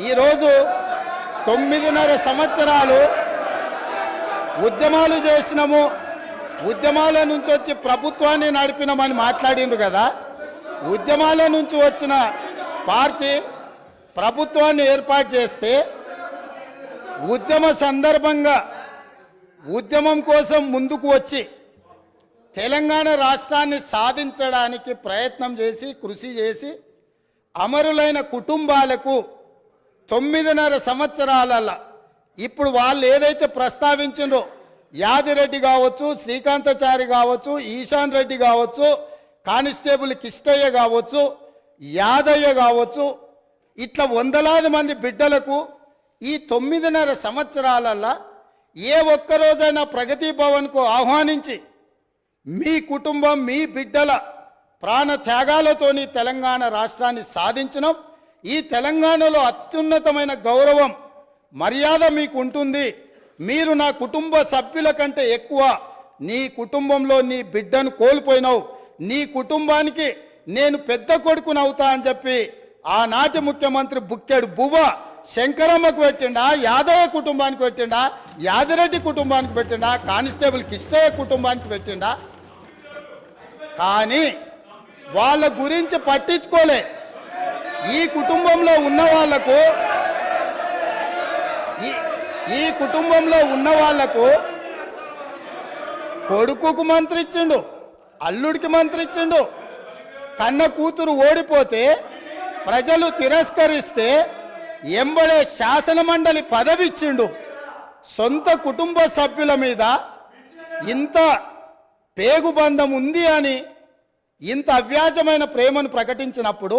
ఈరోజు తొమ్మిదిన్నర సంవత్సరాలు ఉద్యమాలు చేసినాము. ఉద్యమాల నుంచి వచ్చి ప్రభుత్వాన్ని నడిపినామని మాట్లాడిండ్రు కదా. ఉద్యమాల నుంచి వచ్చిన పార్టీ ప్రభుత్వాన్ని ఏర్పాటు చేస్తే ఉద్యమ సందర్భంగా ఉద్యమం కోసం ముందుకు వచ్చి తెలంగాణ రాష్ట్రాన్ని సాధించడానికి ప్రయత్నం చేసి కృషి చేసి అమరులైన కుటుంబాలకు తొమ్మిదిన్నర సంవత్సరాలలో ఇప్పుడు వాళ్ళు ఏదైతే ప్రస్తావించిండ్రో యాదిరెడ్డి కావచ్చు శ్రీకాంతచారి కావచ్చు ఈశాన్ రెడ్డి కావచ్చు కానిస్టేబుల్ కిష్టయ్య కావచ్చు యాదయ్య కావచ్చు ఇట్లా వందలాది మంది బిడ్డలకు ఈ తొమ్మిదిన్నర సంవత్సరాలల్లా ఏ ఒక్కరోజైనా ప్రగతి భవన్కు ఆహ్వానించి మీ కుటుంబం మీ బిడ్డల ప్రాణ త్యాగాలతోని తెలంగాణ రాష్ట్రాన్ని సాధించడం ఈ తెలంగాణలో అత్యున్నతమైన గౌరవం మర్యాద మీకు ఉంటుంది మీరు నా కుటుంబ సభ్యుల కంటే ఎక్కువ నీ కుటుంబంలో నీ బిడ్డను కోల్పోయినావు. నీ కుటుంబానికి నేను పెద్ద కొడుకుని అవుతా అని చెప్పి ఆనాటి ముఖ్యమంత్రి బుక్కెడు బువ్వ శంకరమ్మకు పెట్టిండా యాదవ కుటుంబానికి పెట్టిండా యాదిరెడ్డి కుటుంబానికి పెట్టిండా కానిస్టేబుల్ కిష్టయ్య కుటుంబానికి పెట్టిండా? కానీ వాళ్ళ గురించి పట్టించుకోలే. ఈ కుటుంబంలో ఉన్న వాళ్ళకు ఈ- ఈ కుటుంబంలో ఉన్న వాళ్ళకు కొడుకుకు మంత్రి ఇచ్చిండు అల్లుడికి మంత్రి ఇచ్చిండు కన్న కూతురు ఓడిపోతే ప్రజలు తిరస్కరిస్తే ఎంబడే శాసన మండలి పదవి ఇచ్చిండు సొంత కుటుంబ సభ్యుల మీద ఇంత పేగుబంధం ఉంది అని ఇంత అవ్యాజమైన ప్రేమను ప్రకటించినప్పుడు